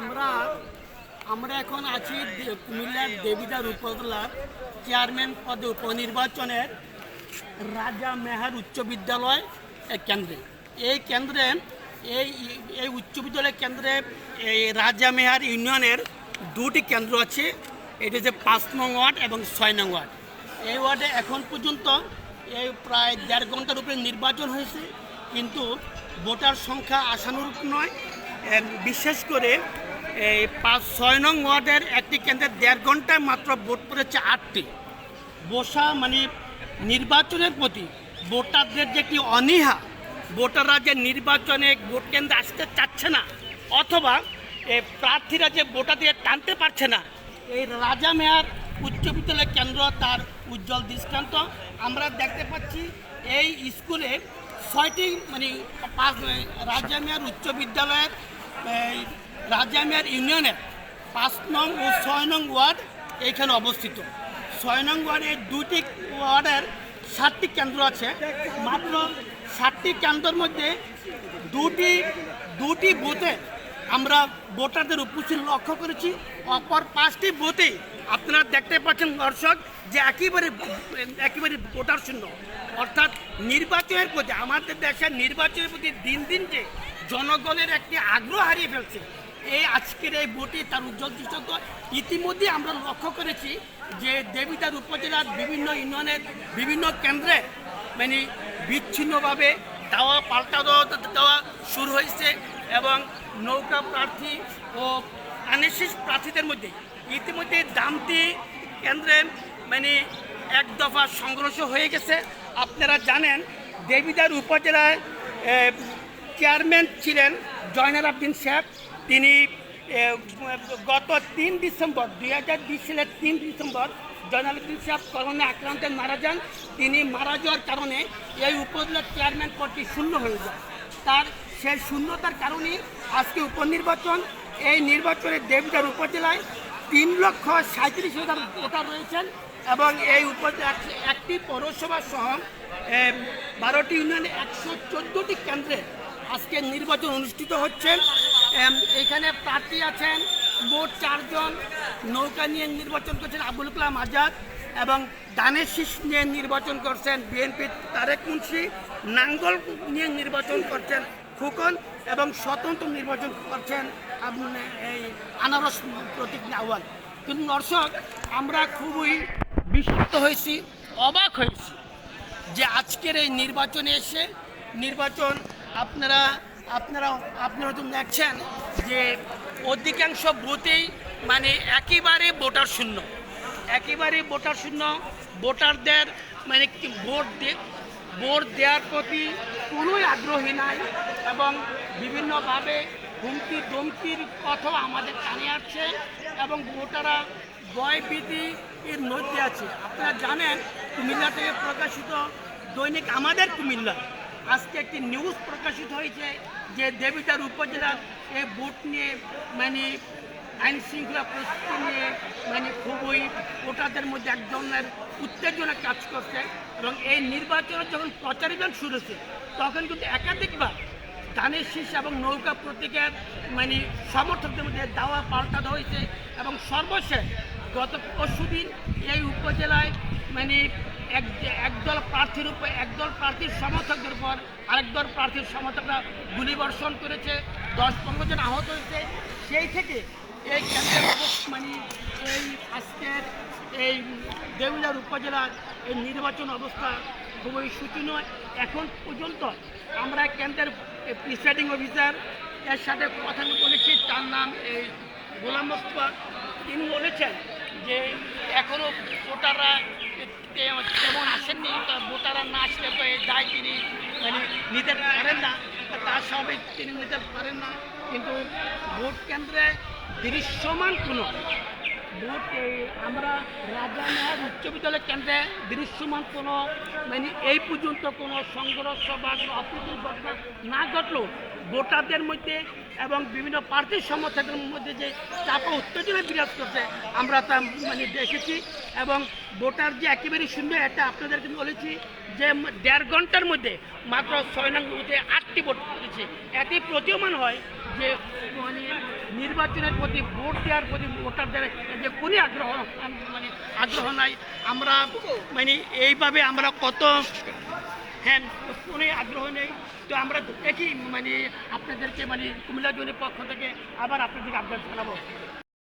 আমরা আমরা এখন আছি কুমিল্লার দেবিদার উপজেলার চেয়ারম্যান পদে উপনির্বাচনের রাজা মেহার উচ্চ বিদ্যালয় কেন্দ্রে। এই কেন্দ্রে, এই এই উচ্চ বিদ্যালয় কেন্দ্রে এই রাজা মেহার ইউনিয়নের দুটি কেন্দ্র আছে, এটি হচ্ছে পাঁচ নং ওয়ার্ড এবং ছয় নং ওয়ার্ড। এই ওয়ার্ডে এখন পর্যন্ত এই প্রায় দেড় ঘণ্টার উপরে নির্বাচন হয়েছে, কিন্তু ভোটার সংখ্যা আশানুরূপ নয়। বিশেষ করে এই পাঁচ ছয় নং ওয়ার্ডের একটি কেন্দ্রে দেড় ঘন্টায় মাত্র ভোট পড়েছে আটটি। বসা মানে নির্বাচনের প্রতি ভোটারদের যে একটি অনীহা ভোটাররা যে নির্বাচনে ভোট কেন্দ্রে আসতে চাচ্ছে না অথবা এ, প্রার্থীরা যে ভোটার দিয়ে টানতে পারছে না এই রাজা মেয়ার উচ্চ বিদ্যালয় কেন্দ্র তার উজ্জ্বল দৃষ্টান্ত। আমরা দেখতে পাচ্ছি এই স্কুলে ছয়টি মানে রাজা মেয়ার উচ্চ বিদ্যালয়ের এই রাজা মেয়ার ইউনিয়নের পাঁচ নং ও ছয় নং ওয়ার্ড এইখানে অবস্থিত। ছয় নং ওয়ার্ডের দুটি ওয়ার্ডের ষাটটি কেন্দ্র আছে। মাত্র ষাটটি কেন্দ্রের মধ্যে দুটি দুটি বুথে আমরা ভোটারদের উপস্থিত লক্ষ্য করেছি। অপর পাঁচটি বুথে আপনারা দেখতে পাচ্ছেন দর্শক যে একেবারে একেবারে ভোটার শূন্য। অর্থাৎ নির্বাচনের প্রতি, আমাদের দেশের নির্বাচনের প্রতি দিন দিন যে জনগণের একটি আগ্রহ হারিয়ে ফেলছে এই আজকের এই ভোটে তার উজ্জ্বল দৃষ্টান্ত। ইতিমধ্যে আমরা লক্ষ্য করেছি যে দেবিদার উপজেলার বিভিন্ন ইউনিয়নের বিভিন্ন কেন্দ্রে মানে বিচ্ছিন্নভাবে দেওয়া, পাল্টা দেওয়া শুরু হয়েছে এবং নৌকা প্রার্থী ও আনিশিস প্রার্থীদের মধ্যে ইতিমধ্যে দামটি কেন্দ্রে মানে এক দফা সংঘর্ষ হয়ে গেছে। আপনারা জানেন দেবিদার উপজেলায় চেয়ারম্যান ছিলেন জয়নাল আবদিন সাহেব তিনি গত তিন ডিসেম্বর, দুই হাজার বিশ সালের তিন ডিসেম্বর, জয়নাল সাহেব করোনা আক্রান্তে মারা যান। তিনি মারা যাওয়ার কারণে এই উপজেলার চেয়ারম্যান পদটি শূন্য হয়ে যায়। তার সেই শূন্যতার কারণে আজকে উপনির্বাচন। এই নির্বাচনে দেবদার উপজেলায় তিন লক্ষ সাঁত্রিশ হাজার ভোটার রয়েছেন এবং এই উপজেলা একটি পৌরসভা সহ বারোটি ইউনিয়নে একশো চোদ্দোটি কেন্দ্রে আজকে নির্বাচন অনুষ্ঠিত হচ্ছে। এখানে প্রার্থী আছেন মোট চারজন। নৌকা নিয়ে নির্বাচন করছেন আবুল কালাম আজাদ এবং দানের শীষ নিয়ে নির্বাচন করছেন বিএনপি তারেক মুন্সি। নাঙ্গল নিয়ে নির্বাচন করছেন ফুকন এবং স্বতন্ত্র নির্বাচন করছেন এই আনারস প্রতীক আহ্বান কিন্তু দর্শক, আমরা খুবই বিস্মিত হয়েছি, অবাক হয়েছি যে আজকের এই নির্বাচনে এসে নির্বাচন আপনারা আপনারা আপনারা তো দেখছেন যে অধিকাংশ বুথেই মানে একেবারে ভোটার শূন্য। একেবারে ভোটার শূন্য। ভোটারদের মানে ভোট দিয়ে ভোট দেওয়ার প্রতি কোনোই আগ্রহী নাই এবং বিভিন্নভাবে হুমকি ধমকির কথাও আমাদের কানে আসছে এবং ভোটাররা ভয় ভীতি এর মধ্যে আছে। আপনারা জানেন কুমিল্লা থেকে প্রকাশিত দৈনিক আমাদের কুমিল্লা। আজকে একটি নিউজ প্রকাশিত হয়েছে যে দেবিদার উপজেলার এই বোট নিয়ে মানে আইন শৃঙ্খলা নিয়ে মানে খুবই ভোটারদের মধ্যে এক ধরনের উত্তেজনা কাজ করছে এবং এই নির্বাচনের যখন প্রচারিত শুরু হয়েছে, তখন কিন্তু একাধিকবার ধানের শীষ এবং নৌকা প্রতীকের মানে সমর্থকদের মধ্যে দাওয়া পাল্টানো হয়েছে এবং সর্বশেষ গত পরশুদিন এই উপজেলায় মানে এক একদল প্রার্থীর উপর একদল প্রার্থীর সমর্থকদের উপর আরেক দল প্রার্থীর সমর্থকরা গুলিবর্ষণ করেছে, দশ পনেরো জন আহত হয়েছে। সেই থেকে এই মানে এই আজকের এই দেউলার উপজেলার এই নির্বাচন অবস্থা খুবই শোচনীয়। এখন পর্যন্ত আমরা কেন্দ্রের প্রিসাইডিং অফিসার এর সাথে কথা বলেছি, তার নাম এই গোলাম তিনি বলেছেন যে এখনও ভোটাররা তেমন আসেননি ভোটাররা না আসলে তো এই তিনি মানে নিতে পারেন না। তার সবই তিনি নিতে পারেন না, কিন্তু ভোট কেন্দ্রে দৃশ্যমান কোনো এই আমরা রাজা মেহার উচ্চ বিদ্যালয় কেন্দ্রে দৃশ্যমান কোনো মানে এই পর্যন্ত কোনো সংঘর্ষ বা অপ্রীতির ঘটনা না ঘটলেও ভোটারদের মধ্যে এবং বিভিন্ন প্রার্থীর সমর্থকদের মধ্যে যে চাপা উত্তেজনা বিরাজ করছে, আমরা তা মানে দেখেছি এবং ভোটার যে একেবারেই শূন্য, এটা আপনাদেরকে বলেছি যে দেড় ঘণ্টার মধ্যে মাত্র ছয় নং বুথে আটটি ভোট করেছে। এতে প্রতীয়মান হয় যে মানে নির্বাচনের প্রতি ভোট দেওয়ার প্রতি ভোটারদের যে কোনো আগ্রহ মানে আগ্রহ নাই। আমরা মানে এইভাবে আমরা কত হ্যাঁ কোনো আগ্রহ নেই। তো আমরা দেখি মানে আপনাদেরকে মানে কুমিল্লা জোনের পক্ষ থেকে আবার আপনাদেরকে আবদার জানাব।